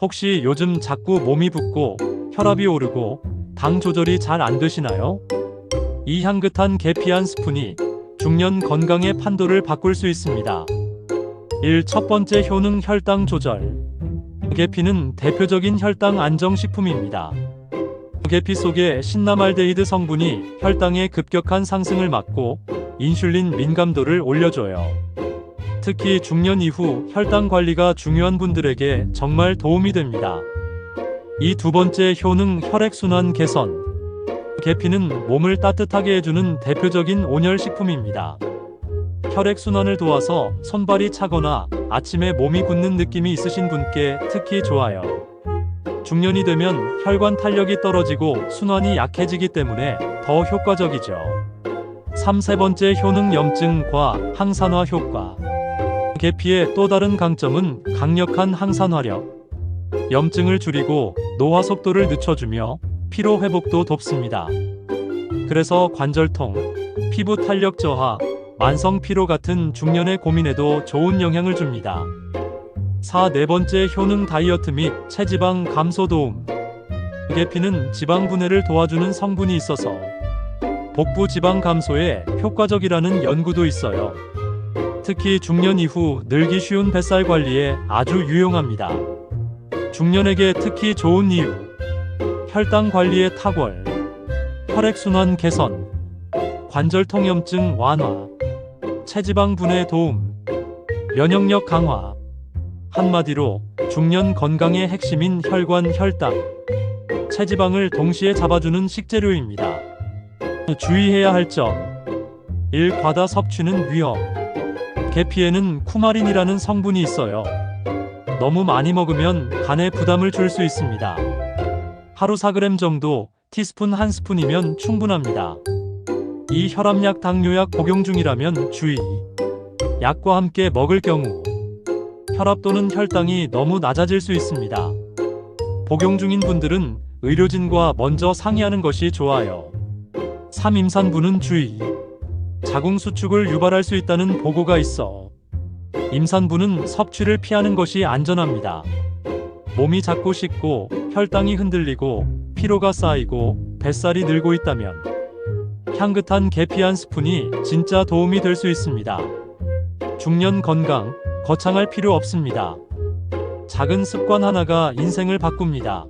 혹시 요즘 자꾸 몸이 붓고 혈압이 오르고 당 조절이 잘 안 되시나요? 이 향긋한 계피 한 스푼이 중년 건강의 판도를 바꿀 수 있습니다. 1. 첫 번째 효능 혈당 조절. 계피는 대표적인 혈당 안정식품입니다. 계피 속의 신나말데히드 성분이 혈당의 급격한 상승을 막고 인슐린 민감도를 올려줘요. 특히 중년 이후 혈당 관리가 중요한 분들에게 정말 도움이 됩니다. 이 두 번째 효능 혈액순환 개선. 계피는 몸을 따뜻하게 해주는 대표적인 온열 식품입니다. 혈액순환을 도와서 손발이 차거나 아침에 몸이 굳는 느낌이 있으신 분께 특히 좋아요. 중년이 되면 혈관 탄력이 떨어지고 순환이 약해지기 때문에 더 효과적이죠. 3. 세 번째 효능 염증과 항산화 효과. 계피의 또 다른 강점은 강력한 항산화력. 염증을 줄이고 노화 속도를 늦춰주며 피로 회복도 돕습니다. 그래서 관절통, 피부 탄력 저하, 만성 피로 같은 중년의 고민에도 좋은 영향을 줍니다. 4. 네 번째 효능 다이어트 및 체지방 감소 도움. 계피는 지방 분해를 도와주는 성분이 있어서 복부 지방 감소에 효과적이라는 연구도 있어요. 특히 중년 이후 늘기 쉬운 뱃살 관리에 아주 유용합니다. 중년에게 특히 좋은 이유. 혈당 관리의 탁월, 혈액순환 개선, 관절 통염증 완화, 체지방 분해 도움, 면역력 강화. 한마디로 중년 건강의 핵심인 혈관 혈당, 체지방을 동시에 잡아주는 식재료입니다. 주의해야 할 점. 1. 과다 섭취는 위험. 계피에는 쿠마린이라는 성분이 있어요. 너무 많이 먹으면 간에 부담을 줄 수 있습니다. 하루 4g 정도 티스푼 한 스푼이면 충분합니다. 이 혈압약 당뇨약 복용 중이라면 주의. 약과 함께 먹을 경우 혈압 또는 혈당이 너무 낮아질 수 있습니다. 복용 중인 분들은 의료진과 먼저 상의하는 것이 좋아요. 3. 임산부는 주의. 자궁 수축을 유발할 수 있다는 보고가 있어 임산부는 섭취를 피하는 것이 안전합니다. 몸이 자꾸 식고 혈당이 흔들리고 피로가 쌓이고 뱃살이 늘고 있다면 향긋한 계피 한 스푼이 진짜 도움이 될 수 있습니다. 중년 건강 거창할 필요 없습니다. 작은 습관 하나가 인생을 바꿉니다.